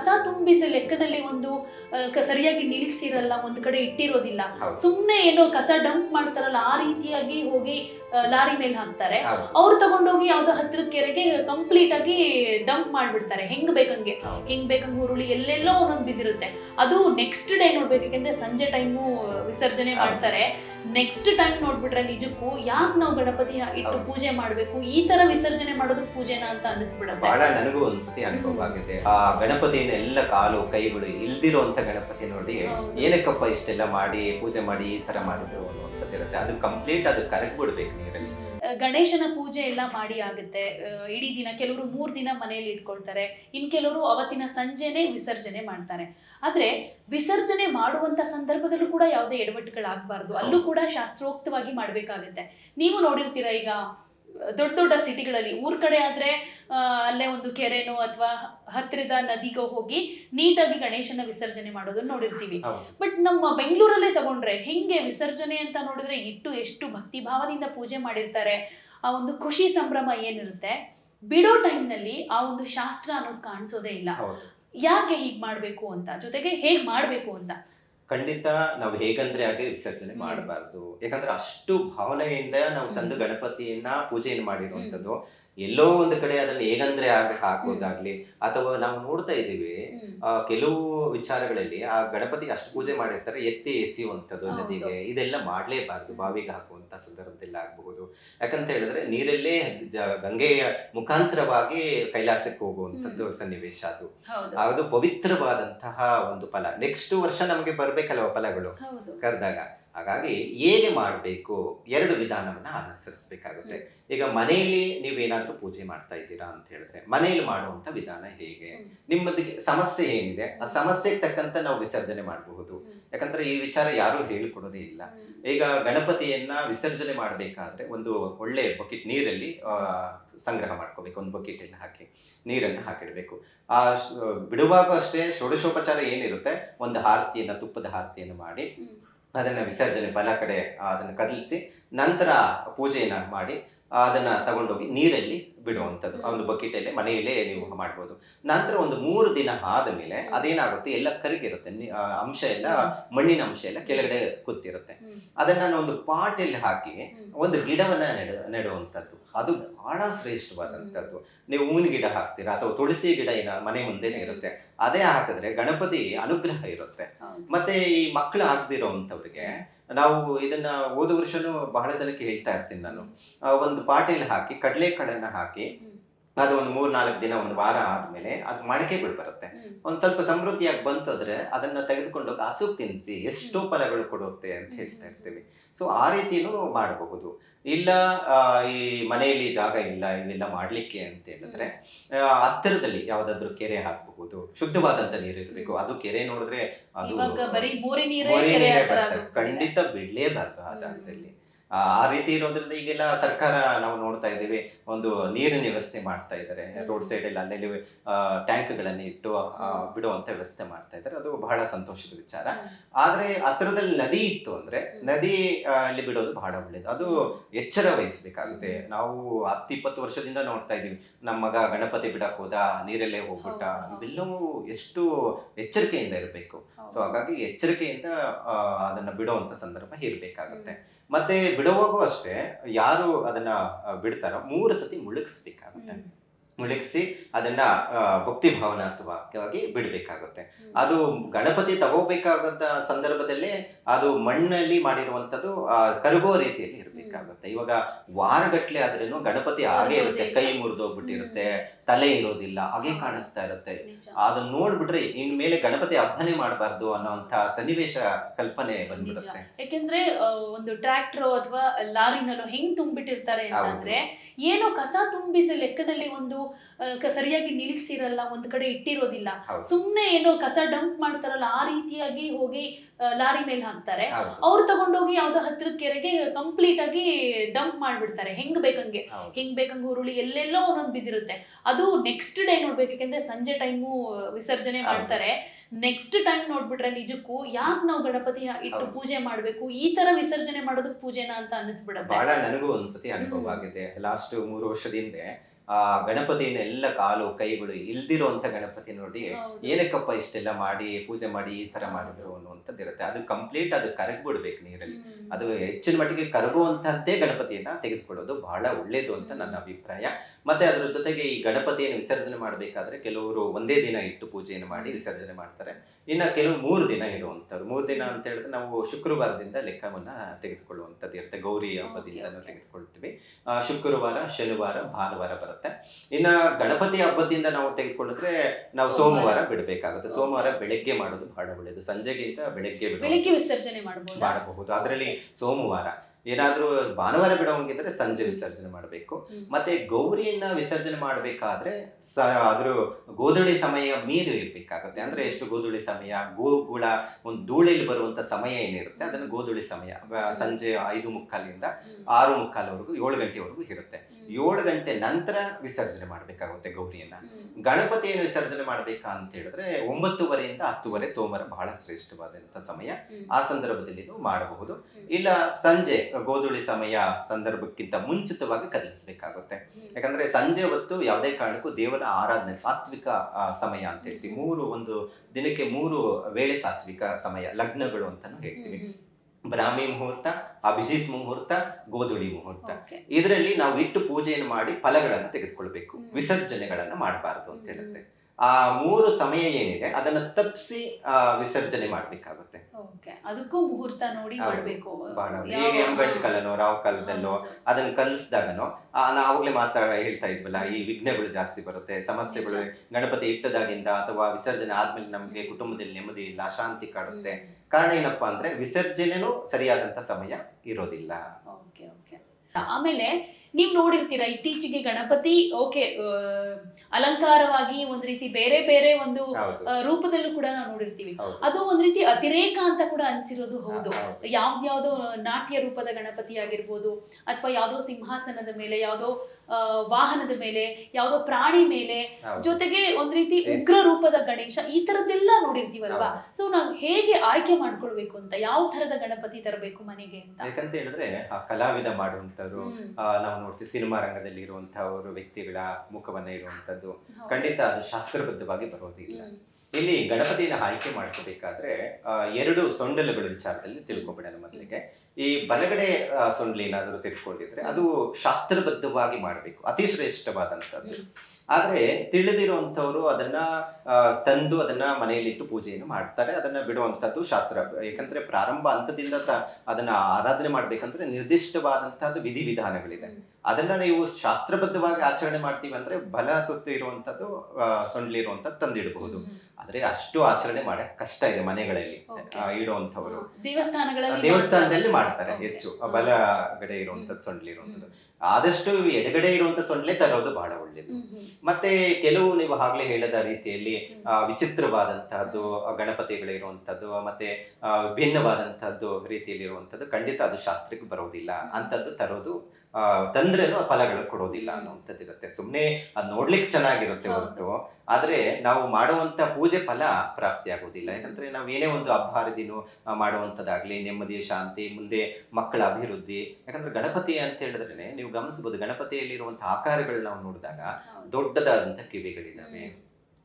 ಕಸ ತುಂಬಿದ ಲೆಕ್ಕದಲ್ಲಿ ಒಂದು ಸರಿಯಾಗಿ ನಿಲ್ಸಿರಲ್ಲ ಒಂದ್ ಕಡೆ ಇಟ್ಟಿರೋದಿಲ್ಲ. ಸುಮ್ನೆ ಏನೋ ಕಸ ಡಂಪ್ ಮಾಡ್ತಾರಲ್ಲ ಆ ರೀತಿಯಾಗಿ ಹೋಗಿ ಲಾರಿ ಮೇಲೆ ಹಾಕ್ತಾರೆ. ಅವ್ರು ತಗೊಂಡೋಗಿ ಯಾವ್ದೋ ಹತ್ತಿರದ ಕೆರೆಗೆ ಕಂಪ್ಲೀಟ್ ಆಗಿ ಡಂಪ್ ಮಾಡ್ಬಿಡ್ತಾರೆ. ಹೆಂಗ್ ಬೇಕಂಗೆ ಹೆಂಗ್? ಬೇಕಂಗ್ ಹುರುಳಿ? ಎಲ್ಲೆಲ್ಲೋ ಒಂದೊಂದು ಬಿದ್ದಿರುತ್ತೆ. ಅದು ನೆಕ್ಸ್ಟ್ ಡೇ ನೋಡ್ಬೇಕು. ಯಾಕಂದ್ರೆ ಸಂಜೆ ಟೈಮು ವಿಸರ್ಜನೆ ಮಾಡ್ತಾರೆ. ನೆಕ್ಸ್ಟ್ ಟೈಮ್ ನೋಡ್ಬಿಟ್ರೆ ನಿಜಕ್ಕೂ ಯಾಕೆ ನಾವು ಗಣಪತಿ ಇಟ್ಟು ಪೂಜೆ ಮಾಡ್ಬೇಕು? ಈ ತರ ವಿಸರ್ಜನೆ ಮಾಡೋದಕ್ಕೆ ಪೂಜೆನಾ ಅಂತ ಅನಿಸ್ಬಿಡುತ್ತೆ. ಬಹಳ ನನಗೂ ಒಂದ್ಸತಿ ಅನುಭವ ಆಗಿದೆ. ಆ ಗಣಪತಿನ ಎಲ್ಲ ಕಾಲು ಕೈಗಳು ಇಲ್ದಿರುವಂತ ಗಣಪತಿ ನೋಡಿ. ಏನಕ್ಕಪ್ಪ ಇಷ್ಟೆಲ್ಲ ಮಾಡಿ ಪೂಜೆ ಮಾಡಿ ಈ ತರ ಮಾಡಿದ್ರು ಅನ್ನುವಂಥದ್ದು ಇರುತ್ತೆ. ಅದು ಕಂಪ್ಲೀಟ್ ಅದು ಕರಗ್ಬಿಡ್ಬೇಕು ನೀರಲ್ಲಿ. ಗಣೇಶನ ಪೂಜೆ ಎಲ್ಲ ಮಾಡಿ ಆಗುತ್ತೆ. ಇಡೀ ದಿನ ಕೆಲವರು ಮೂರ್ ದಿನ ಮನೆಯಲ್ಲಿ ಇಟ್ಕೊಳ್ತಾರೆ. ಇನ್ ಕೆಲವರು ಅವತ್ತಿನ ಸಂಜೆನೆ ವಿಸರ್ಜನೆ ಮಾಡ್ತಾರೆ. ಆದ್ರೆ ವಿಸರ್ಜನೆ ಮಾಡುವಂತ ಸಂದರ್ಭದಲ್ಲೂ ಕೂಡ ಯಾವುದೇ ಎಡವಟ್ಟುಗಳಾಗಬಾರ್ದು. ಅಲ್ಲೂ ಕೂಡ ಶಾಸ್ತ್ರೋಕ್ತವಾಗಿ ಮಾಡ್ಬೇಕಾಗತ್ತೆ. ನೀವು ನೋಡಿರ್ತೀರಾ ಈಗ ದೊಡ್ಡ ದೊಡ್ಡ ಸಿಟಿಗಳಲ್ಲಿ. ಊರ್ ಕಡೆ ಆದ್ರೆ ಅಲ್ಲೇ ಒಂದು ಕೆರೆನೋ ಅಥವಾ ಹತ್ತಿರದ ನದಿಗೋ ಹೋಗಿ ನೀಟಾಗಿ ಗಣೇಶನ ವಿಸರ್ಜನೆ ಮಾಡೋದನ್ನ ನೋಡಿರ್ತೀವಿ. ಬಟ್ ನಮ್ಮ ಬೆಂಗಳೂರಲ್ಲೇ ತಗೊಂಡ್ರೆ ಹೆಂಗೆ ವಿಸರ್ಜನೆ ಅಂತ ನೋಡಿದ್ರೆ ಇಟ್ಟು ಎಷ್ಟು ಭಕ್ತಿ ಭಾವದಿಂದ ಪೂಜೆ ಮಾಡಿರ್ತಾರೆ. ಆ ಒಂದು ಖುಷಿ ಸಂಭ್ರಮ ಏನಿರುತ್ತೆ? ಬಿಡೋ ಟೈಮ್ನಲ್ಲಿ ಆ ಒಂದು ಶಾಸ್ತ್ರ ಅನ್ನೋದು ಕಾಣಿಸೋದೇ ಇಲ್ಲ. ಯಾಕೆ ಹೀಗೆ ಮಾಡ್ಬೇಕು ಅಂತ? ಜೊತೆಗೆ ಹೇಗ್ ಮಾಡ್ಬೇಕು ಅಂತ? ಖಂಡಿತ ನಾವು ಹೇಗಂದ್ರೆ ಹಾಗೆ ವಿಸರ್ಜನೆ. ಮಾಡಬಾರ್ದು. ಯಾಕಂದ್ರೆ ಅಷ್ಟು ಭಾವನೆಯಿಂದ ನಾವು ತಂದು ಗಣಪತಿಯನ್ನ ಪೂಜೆಯನ್ನು ಮಾಡಿರುವಂಥದ್ದು. ಎಲ್ಲೋ ಒಂದು ಕಡೆ ಅದನ್ನು ಹೇಗಂದ್ರೆ ಹಾಗೆ ಹಾಕೋದಾಗ್ಲಿ ಅಥವಾ ನಾವು ನೋಡ್ತಾ ಇದೀವಿ ಆ, ಕೆಲವು ವಿಚಾರಗಳಲ್ಲಿ ಆ ಗಣಪತಿ ಅಷ್ಟು ಪೂಜೆ ಮಾಡಿರ್ತಾರೆ ಎತ್ತಿ ಎಸೆಯುವಂಥದ್ದು. ನದಿಗೆ. ಇದೆಲ್ಲ ಮಾಡಲೇಬಾರ್ದು ಬಾವಿಗೆ ಹಾಕುವಂಥ ಸಂದರ್ಭದಲ್ಲಿ ಆಗಬಹುದು. ಯಾಕಂತ ಹೇಳಿದ್ರೆ ನೀರಲ್ಲೇ ಜ- ಗಂಗೆಯ ಮುಖಾಂತರವಾಗಿ ಕೈಲಾಸಕ್ಕೆ ಹೋಗುವಂಥದ್ದು ಸನ್ನಿವೇಶ ಅದು. ಅದು ಪವಿತ್ರವಾದಂತಹ ಒಂದು ಫಲ. ನೆಕ್ಸ್ಟ್ ವರ್ಷ ನಮಗೆ ಬರಬೇಕಲ್ವ ಫಲಗಳು? ಕರೆದಾಗ. ಹಾಗಾಗಿ ಏನು ಮಾಡಬೇಕು ಎರಡು ವಿಧಾನವನ್ನ ಅನುಸರಿಸಬೇಕಾಗುತ್ತೆ. ಈಗ ಮನೆಯಲ್ಲಿ ನೀವೇನಾದ್ರೂ ಪೂಜೆ ಮಾಡ್ತಾ ಇದ್ದೀರಾ ಅಂತ ಹೇಳಿದ್ರೆ ಮನೆಯಲ್ಲಿ ಮಾಡುವಂತ ವಿಧಾನ ಹೇಗೆ? ನಿಮ್ಮದಕ್ಕೆ ಸಮಸ್ಯೆ ಏನಿದೆ? ಆ ಸಮಸ್ಯೆಗೆ ತಕ್ಕಂತ ನಾವು ವಿಸರ್ಜನೆ ಮಾಡಬಹುದು. ಯಾಕಂದ್ರೆ ಈ ವಿಚಾರ ಯಾರು ಹೇಳಿಕೊಡೋದೇ ಇಲ್ಲ. ಈಗ ಗಣಪತಿಯನ್ನ ವಿಸರ್ಜನೆ ಮಾಡಬೇಕಾದ್ರೆ ಒಂದು ಒಳ್ಳೆ ಬಕೆಟ್ ನೀರಲ್ಲಿ ಸಂಗ್ರಹ ಮಾಡ್ಕೋಬೇಕು. ಒಂದು ಬಕೆಟ್ ಎಲ್ಲ ಹಾಕಿ ನೀರನ್ನು ಹಾಕಿಡಬೇಕು. ಆ ಬಿಡುವಾಗ ಅಷ್ಟೇ ಷೋಡಶೋಪಚಾರ ಏನಿರುತ್ತೆ? ಒಂದು ಆರತಿಯನ್ನ ತುಪ್ಪದ ಆರತಿಯನ್ನು ಮಾಡಿ. ಅದನ್ನ ವಿಸರ್ಜನೆ ಬಲ ಕಡೆ ಅದನ್ನು ಕದಲಿಸಿ ನಂತರ ಪೂಜೆಯನ್ನು ಮಾಡಿ ಅದನ್ನ ತಗೊಂಡೋಗಿ ನೀರಲ್ಲಿ ಬಿಡುವಂಥದ್ದು ಆ ಒಂದು ಬಕೆಟಲ್ಲೇ ಮನೆಯಲ್ಲೇ ನೀವು ಮಾಡ್ಬೋದು. ನಂತರ ಒಂದು ಮೂರು ದಿನ ಆದ ಮೇಲೆ ಅದೇನಾಗುತ್ತೆ? ಎಲ್ಲ ಕರಗಿರುತ್ತೆ. ಅಂಶ ಎಲ್ಲ ಮಣ್ಣಿನ ಅಂಶ ಎಲ್ಲ ಕೆಳಗಡೆ ಕೂತಿರುತ್ತೆ. ಅದನ್ನ ನಾನು ಒಂದು ಪಾಟಲ್ಲಿ ಹಾಕಿ ಒಂದು ಗಿಡವನ್ನ ನೆಡ ನೆಡುವಂಥದ್ದು. ಅದು ಬಹಳ ಶ್ರೇಷ್ಠವಾದಂಥದ್ದು. ನೀವು ಹೂವಿನ ಗಿಡ ಹಾಕ್ತೀರಾ? ಅಥವಾ ತುಳಸಿ ಗಿಡ ಏನ ಮನೆ ಮುಂದೆನೆ ಇರುತ್ತೆ. ಅದೇ ಹಾಕಿದ್ರೆ ಗಣಪತಿ ಅನುಗ್ರಹ ಇರುತ್ತೆ. ಮತ್ತೆ ಈ ಮಕ್ಕಳು ಆಗದಿರೋವಂಥವ್ರಿಗೆ ನಾವು ಇದನ್ನ ಹೋದ ವರ್ಷನೂ ಬಹಳ ಜನಕ್ಕೆ ಹೇಳ್ತಾ ಇರ್ತೀನಿ ನಾನು. ಒಂದು ಪಾಟೀಲ್ ಹಾಕಿ ಕಡಲೆಕಾಳನ್ನ ಹಾಕಿ ಹ್ಮ್. ಅದು ಒಂದು ಮೂರ್ ನಾಲ್ಕು ದಿನ ಒಂದು ವಾರ ಆದ್ಮೇಲೆ ಅದು ಮೊಳಕೆ ಬಿಡ್ ಬರುತ್ತೆ. ಒಂದ್ ಸ್ವಲ್ಪ ಸಮೃದ್ಧಿಯಾಗಿ ಬಂತಂದ್ರೆ ಅದನ್ನ ತೆಗೆದುಕೊಂಡು ಹಸು ತಿನ್ಸಿ ಎಷ್ಟೋ ಫಲಗಳು ಕೊಡುತ್ತೆ ಅಂತ ಹೇಳ್ತಾ ಇರ್ತೀವಿ. ಸೊ ಆ ರೀತಿನೂ ಮಾಡಬಹುದು. ಇಲ್ಲ ಈ ಮನೆಯಲ್ಲಿ ಜಾಗ ಇಲ್ಲ ಇವೆಲ್ಲ ಮಾಡ್ಲಿಕ್ಕೆ ಅಂತ ಹೇಳಿದ್ರೆ ಆ, ಹತ್ತಿರದಲ್ಲಿ ಯಾವ್ದಾದ್ರು ಕೆರೆ ಹಾಕಬಹುದು. ಶುದ್ಧವಾದಂತ ನೀರು ಇರಬೇಕು. ಅದು ಕೆರೆ ನೋಡಿದ್ರೆ ಅದು ಬರೀ ನೀರೇ ಬರ್ತದೆ. ಖಂಡಿತ ಬಿಡ್ಲೇಬಾರ್ದು ಆ ಜಾಗದಲ್ಲಿ. ಆ ರೀತಿ ಇರೋದ್ರಿಂದ ಈಗೆಲ್ಲ ಸರ್ಕಾರ ನಾವು ನೋಡ್ತಾ ಇದ್ದೀವಿ ಒಂದು ನೀರಿನ ವ್ಯವಸ್ಥೆ ಮಾಡ್ತಾ ಇದ್ದಾರೆ. ರೋಡ್ ಸೈಡ್ ಅಲ್ಲಿ ಅಲ್ಲೆಲ್ಲಿ ಟ್ಯಾಂಕ್ಗಳನ್ನು ಇಟ್ಟು. ಬಿಡುವಂತ ವ್ಯವಸ್ಥೆ ಮಾಡ್ತಾ ಇದ್ದಾರೆ ಅದು ಬಹಳ ಸಂತೋಷದ ವಿಚಾರ. ಆದ್ರೆ ಹತ್ರದಲ್ಲಿ ನದಿ ಇತ್ತು ಅಂದ್ರೆ ನದಿ ಅಲ್ಲಿ ಬಿಡೋದು ಬಹಳ ಒಳ್ಳೇದು ಅದು. ಎಚ್ಚರ ವಹಿಸ್ಬೇಕಾಗುತ್ತೆ ನಾವು ಹತ್ತು ಇಪ್ಪತ್ತು ವರ್ಷದಿಂದ ನೋಡ್ತಾ ಇದೀವಿ ನಮ್ಮ ಮಗ ಗಣಪತಿ ಬಿಡಕ್ ಹೋದ ನೀರಲ್ಲೇ ಹೋಗ್ಬಿಟ್ಟ. ಇವೆಲ್ಲವೂ ಎಷ್ಟು ಎಚ್ಚರಿಕೆಯಿಂದ ಇರಬೇಕು. ಸೊ ಹಾಗಾಗಿ ಎಚ್ಚರಿಕೆಯಿಂದ ಅದನ್ನ ಬಿಡುವಂತ ಸಂದರ್ಭ ಇರಬೇಕಾಗುತ್ತೆ ಮತ್ತೆ ಬಿಡುವಾಗೂ ಅಷ್ಟೇ ಯಾರು ಅದನ್ನ ಬಿಡ್ತಾರೋ ಮೂರು ಸತಿ ಮುಳುಗಿಸ್ಬೇಕಾಗುತ್ತೆ. ಮುಳುಗಿಸಿ ಅದನ್ನ ಭಕ್ತಿ ಭಾವನಾತ್ಮಕವಾಗಿ ಬಿಡಬೇಕಾಗುತ್ತೆ. ಅದು ಗಣಪತಿ ತಗೋಬೇಕಾದಂತ ಸಂದರ್ಭದಲ್ಲಿ ಅದು ಮಣ್ಣಲ್ಲಿ ಮಾಡಿರುವಂತದ್ದು ಆ, ಕರಗುವ ರೀತಿಯಲ್ಲಿ ಇರಬೇಕಾಗುತ್ತೆ ಇವಾಗ ವಾರಗಟ್ಲೆ ಆದ್ರೇನು ಗಣಪತಿ ಹಾಗೆ ಇರುತ್ತೆ ಕೈ. ಮುರಿದೋಗ್ಬಿಟ್ಟಿರುತ್ತೆ ತಲೆ ಇರೋದಿಲ್ಲ ಹಾಗೆ ಕಾಣಿಸ್ತಾ ಇರುತ್ತೆ. ಅದನ್ನ ನೋಡ್ಬಿಟ್ರೆ ಇನ್ಮೇಲೆ ಗಣಪತಿ ಹಬ್ಬನೇ ಮಾಡಬಾರ್ದು ಅನ್ನೋಂತ ಸನ್ನಿವೇಶ ಕಲ್ಪನೆ ಬಂದ್ಬಿಡುತ್ತೆ. ಯಾಕೆಂದ್ರೆ ಒಂದು ಟ್ರ್ಯಾಕ್ಟರ್ ಅಥವಾ ಲಾರಿನಲ್ಲೋ ಹೆಂಗ್ ತುಂಬಿಟ್ಟಿರ್ತಾರೆ ಅಂತಂದ್ರೆ ಏನೋ ಕಸ ತುಂಬಿದ ಲೆಕ್ಕದಲ್ಲಿ ಒಂದು ಸರಿಯಾಗಿ ನಿಲ್ಸಿರಲ್ಲ ಒಂದ್ ಕಡೆ ಇಟ್ಟಿರೋದಿಲ್ಲ. ಸುಮ್ನೆ ಏನೋ ಕಸ ಡಂಪ್ ಮಾಡ್ತಾರಲ್ಲ ಆ ರೀತಿಯಾಗಿ ಹೋಗಿ ಲಾರಿ ಮೇಲೆ ಹಾಕ್ತಾರೆ. ಅವ್ರು ತಗೊಂಡೋಗಿ ಯಾವ್ದೋ ಹತ್ತಿರದ ಕೆರೆಗೆ ಕಂಪ್ಲೀಟ್ ಆಗಿ ಡಂಪ್ ಮಾಡ್ಬಿಡ್ತಾರೆ. ಹೆಂಗ್ ಬೇಕಂಗೆ? ಹೆಂಗ್ ಬೇಕಂಗೆ ಹುರುಳಿ ಎಲ್ಲೆಲ್ಲೋ ಒಂದೊಂದು ಬಿದ್ದಿರುತ್ತೆ. ಅದು ನೆಕ್ಸ್ಟ್ ಡೇ ನೋಡ್ಬೇಕು. ಯಾಕಂದ್ರೆ ಸಂಜೆ ಟೈಮು ವಿಸರ್ಜನೆ ಮಾಡ್ತಾರೆ. ನೆಕ್ಸ್ಟ್ ಟೈಮ್ ನೋಡ್ಬಿಟ್ರೆ ನಿಜಕ್ಕೂ ಯಾಕೆ ನಾವು ಗಣಪತಿ ಇಟ್ಟು ಪೂಜೆ ಮಾಡ್ಬೇಕು? ಈ ತರ ವಿಸರ್ಜನೆ ಮಾಡೋದಕ್ಕೆ ಪೂಜೆನಾ ಅಂತ ಅನಿಸ್ಬಿಡುತ್ತೆ. ಬಹಳ ನನಗೂ ಒಂದ್ಸತಿ ಅನುಭವ. ಆಗಿದೆ. ಲಾಸ್ಟ್ ಮೂರು ವರ್ಷದ ಹಿಂದೆ ಆ ಗಣಪತಿಯನ್ನ ಎಲ್ಲ ಕಾಲು ಕೈಗಳು ಇಲ್ದಿರುವಂತ ಗಣಪತಿ ನೋಡಿ. ಏನಕ್ಕಪ್ಪ ಇಷ್ಟೆಲ್ಲ ಮಾಡಿ ಪೂಜೆ ಮಾಡಿ ಈ ತರ ಮಾಡಿದ್ರು ಅನ್ನುವಂಥದ್ದು ಇರುತ್ತೆ. ಅದು ಕಂಪ್ಲೀಟ್ ಅದು ಕರಗ್ಬಿಡ್ಬೇಕು ನೀರಲ್ಲಿ. ಅದು ಹೆಚ್ಚಿನ ಮಟ್ಟಿಗೆ ಕರಗುವಂತಹದ್ದೇ ಗಣಪತಿಯನ್ನ ತೆಗೆದುಕೊಳ್ಳೋದು ಬಹಳ ಒಳ್ಳೇದು ಅಂತ ನನ್ನ ಅಭಿಪ್ರಾಯ. ಮತ್ತೆ ಅದ್ರ ಜೊತೆಗೆ ಈ ಗಣಪತಿಯನ್ನು ವಿಸರ್ಜನೆ ಮಾಡಬೇಕಾದ್ರೆ ಕೆಲವರು ಒಂದೇ ದಿನ ಇಟ್ಟು ಪೂಜೆಯನ್ನು ಮಾಡಿ ವಿಸರ್ಜನೆ ಮಾಡ್ತಾರೆ. ಇನ್ನು ಕೆಲವು ಮೂರು ದಿನ ಇಡುವಂಥವ್ರು. ಮೂರು ದಿನ ಅಂತ ಹೇಳಿದ್ರೆ ನಾವು ಶುಕ್ರವಾರದಿಂದ ಲೆಕ್ಕವನ್ನ ತೆಗೆದುಕೊಳ್ಳುವಂಥದ್ದು ಇರುತ್ತೆ ಗೌರಿ ಹಬ್ಬದಿಂದ. ತೆಗೆದುಕೊಳ್ತೀವಿ. ಶುಕ್ರವಾರ ಶನಿವಾರ ಭಾನುವಾರ ಬರುತ್ತೆ. ಇನ್ನ ಗಣಪತಿ ಹಬ್ಬದಿಂದ ನಾವು ತೆಗೆದುಕೊಂಡ್ರೆ ನಾವು ಸೋಮವಾರ. ಬಿಡಬೇಕಾಗುತ್ತೆ. ಸೋಮವಾರ ಬೆಳಗ್ಗೆ ಮಾಡೋದು ಬಹಳ ಒಳ್ಳೆಯದು ಸಂಜೆಗಿಂತ ಬೆಳಗ್ಗೆ ಬೆಳಗ್ಗೆ ಬೆಳಿಗ್ಗೆ ವಿಸರ್ಜನೆ ಮಾಡಬಹುದು ಮಾಡಬಹುದು. ಅದರಲ್ಲಿ ಸೋಮವಾರ. ಏನಾದ್ರೂ ಭಾನುವಾರ ಬಿಡೋಂಗಿದ್ರೆ ಸಂಜೆ ವಿಸರ್ಜನೆ ಮಾಡಬೇಕು. ಮತ್ತೆ ಗೌರಿಯನ್ನ ವಿಸರ್ಜನೆ ಮಾಡಬೇಕಾದ್ರೆ ಸ ಅದ್ರ ಗೋಧುಳಿ ಸಮಯ ಮೀರಿ ಇರ್ಬೇಕಾಗುತ್ತೆ. ಅಂದ್ರೆ ಎಷ್ಟು ಗೋಧುಳಿ ಸಮಯ? ಗೋಗುಳ ಒಂದು ಧೂಳಿಲಿ ಬರುವಂತ ಸಮಯ ಏನಿರುತ್ತೆ? ಅದನ್ನು ಗೋಧುಳಿ ಸಮಯ. ಸಂಜೆ ಐದು ಮುಕ್ಕಾಲಿಂದ ಆರು ಮುಕ್ಕಾಲವರೆಗೂ ಏಳು ಗಂಟೆವರೆಗೂ ಇರುತ್ತೆ. ಏಳು ಗಂಟೆ ನಂತರ ವಿಸರ್ಜನೆ ಮಾಡಬೇಕಾಗುತ್ತೆ ಗೌರಿಯನ್ನ. ಗಣಪತಿಯನ್ನು ವಿಸರ್ಜನೆ ಮಾಡಬೇಕಾ ಅಂತ ಹೇಳಿದ್ರೆ ಒಂಬತ್ತುವರೆಯಿಂದ ಹತ್ತುವರೆ ಸೋಮವಾರ ಬಹಳ ಶ್ರೇಷ್ಠವಾದಂತ ಸಮಯ. ಆ ಸಂದರ್ಭದಲ್ಲಿ ನೀವು ಮಾಡಬಹುದು. ಇಲ್ಲ ಸಂಜೆ ಗೋಧುಳಿ ಸಮಯ ಸಂದರ್ಭಕ್ಕಿಂತ ಮುಂಚಿತವಾಗಿ ಕಲಿಸಬೇಕಾಗುತ್ತೆ ಯಾಕಂದ್ರೆ ಸಂಜೆ ಹೊತ್ತು ಯಾವುದೇ ಕಾರಣಕ್ಕೂ ದೇವರ ಆರಾಧನೆ ಸಾತ್ವಿಕ ಆ, ಸಮಯ ಅಂತ ಹೇಳ್ತೀವಿ. ಮೂರು ಒಂದು ದಿನಕ್ಕೆ ಮೂರು ವೇಳೆ ಸಾತ್ವಿಕ ಸಮಯ ಲಗ್ನಗಳು ಅಂತಾನು ಹೇಳ್ತೀವಿ. ಬ್ರಾಹ್ಮಿ ಮುಹೂರ್ತ ಅಭಿಜಿತ್ ಮುಹೂರ್ತ ಗೋಧುಳಿ ಮುಹೂರ್ತ. ಇದರಲ್ಲಿ ನಾವು ಇಟ್ಟು ಪೂಜೆಯನ್ನು ಮಾಡಿ ಫಲಗಳನ್ನು ತೆಗೆದುಕೊಳ್ಬೇಕು. ವಿಸರ್ಜನೆಗಳನ್ನು ವಿಸರ್ಜನೆಗಳನ್ನ ಮಾಡಬಾರದು ಅಂತ ಹೇಳುತ್ತೆ. ಆ ಮೂರು ಸಮಯ ಏನಿದೆ ಅದನ್ನ ತಪ್ಪಿಸಿ ವಿಸರ್ಜನೆ ಮಾಡ್ಬೇಕಾಗುತ್ತೆ. ಅದಕ್ಕೂ ಮುಹೂರ್ತ ನೋಡಿ. ಮಾಡಬೇಕು. ಈಗ ಕಾಲನೋ ರಾವ್ ಕಾಲದಲ್ಲೋ ಅದನ್ನ ಕಲಿಸಿದಾಗನೋ ನಾವಾಗ್ಲೇ ಮಾತಾಡ ಹೇಳ್ತಾ ಇದ್ವಲ್ಲ ಈ ವಿಘ್ನಗಳು ಜಾಸ್ತಿ ಬರುತ್ತೆ ಸಮಸ್ಯೆಗಳು ಗಣಪತಿ ಇಟ್ಟದಾಗಿಂದ ಅಥವಾ ವಿಸರ್ಜನೆ ಆದ್ಮೇಲೆ ನಮ್ಗೆ ಕುಟುಂಬದಲ್ಲಿ ನೆಮ್ಮದಿ ಇಲ್ಲ ಅಶಾಂತಿ ಕಾಡುತ್ತೆ. ಕಾರಣ ಏನಪ್ಪಾ ಅಂದ್ರೆ ವಿಸರ್ಜನೆನೂ ಸರಿಯಾದಂತ ಸಮಯ ಇರೋದಿಲ್ಲ. Okay okay. ಆಮೇಲೆ ನೀವು ನೋಡಿರ್ತೀರಾ ಇತ್ತೀಚೆಗೆ ಗಣಪತಿ ಓಕೆ ಅಲಂಕಾರವಾಗಿ ಒಂದ್ ರೀತಿ ಬೇರೆ ಬೇರೆ ಒಂದು ರೂಪದಲ್ಲೂ ಕೂಡ ನಾವು ನೋಡಿರ್ತೀವಿ. ಅದು ಒಂದ್ ರೀತಿ ಅತಿರೇಕ ಅಂತ ಕೂಡ ಅನ್ಸಿರೋದು ಹೌದು. ಯಾವ್ದ್ಯಾವ್ದೋ ನಾಟ್ಯ ರೂಪದ ಗಣಪತಿ ಆಗಿರ್ಬೋದು ಅಥವಾ ಯಾವ್ದೋ ಸಿಂಹಾಸನದ ಮೇಲೆ ಯಾವ್ದೋ ವಾಹನದ ಮೇಲೆ ಯಾವ್ದೋ ಪ್ರಾಣಿ ಮೇಲೆ ಜೊತೆಗೆ ಒಂದ್ ರೀತಿ ಉಗ್ರ ರೂಪದ ಗಣೇಶ ಈ ತರದ್ದೆಲ್ಲ ನೋಡಿರ್ತೀವಲ್ವಾ? ಸೊ ನಾವು ಹೇಗೆ ಆಯ್ಕೆ ಮಾಡ್ಕೊಳ್ಬೇಕು ಅಂತ ಯಾವ ತರದ ಗಣಪತಿ ತರಬೇಕು ಮನೆಗೆ ಅಂತ? ಯಾಕಂತ ಹೇಳಿದ್ರೆ ಆ ಕಲಾವಿದ ಮಾಡುವಂತವ್ರು ಆ, ನಾವು ನೋಡ್ತೀವಿ ಸಿನಿಮಾ ರಂಗದಲ್ಲಿ ಇರುವಂತಹವರು ವ್ಯಕ್ತಿಗಳ ಮುಖವನ್ನ ಇರುವಂತದ್ದು ಖಂಡಿತ ಅದು ಶಾಸ್ತ್ರಬದ್ಧವಾಗಿ ಬರೋದಿಲ್ಲ ಇಲ್ಲಿ. ಗಣಪತಿನ ಆಯ್ಕೆ ಮಾಡ್ಕೋಬೇಕಾದ್ರೆ ಎರಡು ಸೊಂಡಲುಗಳ ವಿಚಾರದಲ್ಲಿ ತಿಳ್ಕೊಬಿಡೋಣ ಮೊದಲಿಗೆ. ಈ ಬಲಗಡೆ ಸೊಂಡ್ಲಿ ಏನಾದರೂ ತಿಳ್ಕೊಂಡಿದ್ರೆ ಅದು ಶಾಸ್ತ್ರಬದ್ಧವಾಗಿ ಮಾಡಬೇಕು. ಅತಿ ಶ್ರೇಷ್ಠವಾದಂಥದ್ದು. ಆದರೆ ತಿಳಿದಿರುವಂಥವರು ಅದನ್ನ ತಂದು ಅದನ್ನ ಮನೆಯಲ್ಲಿಟ್ಟು ಪೂಜೆಯನ್ನು ಮಾಡ್ತಾರೆ. ಅದನ್ನ ಬಿಡುವಂಥದ್ದು ಶಾಸ್ತ್ರ. ಯಾಕಂದ್ರೆ ಪ್ರಾರಂಭ ಹಂತದಿಂದ ಅದನ್ನ ಆರಾಧನೆ ಮಾಡ್ಬೇಕಂದ್ರೆ ನಿರ್ದಿಷ್ಟವಾದಂಥದ್ದು ವಿಧಿವಿಧಾನಗಳಿದೆ. ಅದನ್ನ ನೀವು ಶಾಸ್ತ್ರಬದ್ಧವಾಗಿ ಆಚರಣೆ ಮಾಡ್ತೀವಿ ಅಂದ್ರೆ ಬಲ ಸುತ್ತು ಇರುವಂತದ್ದು ಸೊಂಡ್ಲಿ ಇರುವಂತದ್ದು ತಂದಿಡಬಹುದು. ಆದ್ರೆ ಅಷ್ಟು ಆಚರಣೆ ಮಾಡಕ್ ಕಷ್ಟ ಇದೆ ಮನೆಗಳಲ್ಲಿ ಇಡುವಂತವರು ದೇವಸ್ಥಾನದಲ್ಲಿ ಮಾಡ್ತಾರೆ. ಹೆಚ್ಚು. ಬಲ ಗಡೆ ಇರುವಂತದ್ದು ಸೊಂಡ್ಲಿ ಇರುವಂತದ್ದು. ಆದಷ್ಟು ಎಡಗಡೆ ಇರುವಂತ ಸೊಂಡ್ಲೆ ತರೋದು ಬಹಳ ಒಳ್ಳೇದು. ಮತ್ತೆ ಕೆಲವು ನೀವು ಆಗ್ಲೇ ಹೇಳದ ರೀತಿಯಲ್ಲಿ ವಿಚಿತ್ರವಾದಂತಹದ್ದು ಗಣಪತಿಗಳಿರುವಂತದ್ದು ಮತ್ತೆ ಭಿನ್ನವಾದಂತಹದ್ದು ರೀತಿಯಲ್ಲಿ ಇರುವಂತದ್ದು ಖಂಡಿತ ಅದು ಶಾಸ್ತ್ರಕ್ಕೆ ಬರೋದಿಲ್ಲ. ಅಂತದ್ದು ತರೋದು ತಂದ್ರೇನು ಆ ಫಲಗಳು ಕೊಡೋದಿಲ್ಲ ಇರುತ್ತೆ. ಸುಮ್ಮನೆ ಅದು ನೋಡ್ಲಿಕ್ಕೆ ಚೆನ್ನಾಗಿರುತ್ತೆ. ಹೊರತು. ಆದ್ರೆ ನಾವು ಮಾಡುವಂತ ಪೂಜೆ ಫಲ ಪ್ರಾಪ್ತಿ ಆಗೋದಿಲ್ಲ ಯಾಕಂದ್ರೆ ನಾವು ಏನೇ ಒಂದು ಹಬ್ಬ ಹರಿದಿನ ಮಾಡುವಂಥದ್ದಾಗಲಿ ನೆಮ್ಮದಿ ಶಾಂತಿ ಮುಂದೆ ಮಕ್ಕಳ ಅಭಿವೃದ್ಧಿ. ಯಾಕಂದ್ರೆ ಗಣಪತಿ ಅಂತ ಹೇಳಿದ್ರೆ ನೀವು ಗಮನಿಸಬಹುದು ಗಣಪತಿಯಲ್ಲಿರುವಂಥ ಆಕಾರಗಳು ನಾವು ನೋಡಿದಾಗ ದೊಡ್ಡದಾದಂಥ ಹ್ಮ್.